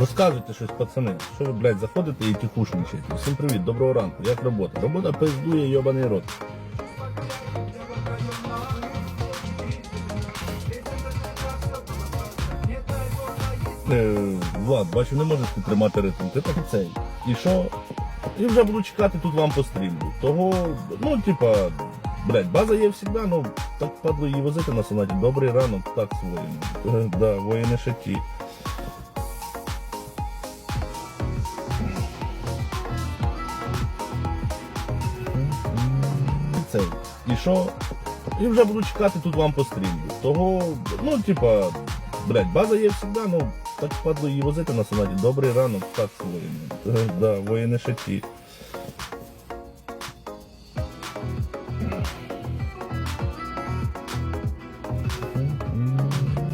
Розказуйте щось, пацани. Що ви, блядь, заходите і тихушничаєте? Всім привіт, доброго ранку. Як робота? Робота пиздує, йобаний рот. Е, Влад, бачу, не можеш ти тримати ритм. Ти так цей. І що? І вже буду чекати тут вам по стрімлю. Того, ну, типа, блядь, база є завжди, ну так падло її возити на сонаті. Добрий ранок, так воїни. Е, Да, воїни ще. Цей. І що? І вже буду чекати тут вам по стрімлю. Того, ну, типа, блядь, база є завжди, ну так падло її возити на сонаті. Добрий ранок, так воїни. Е, Да, воїни ще.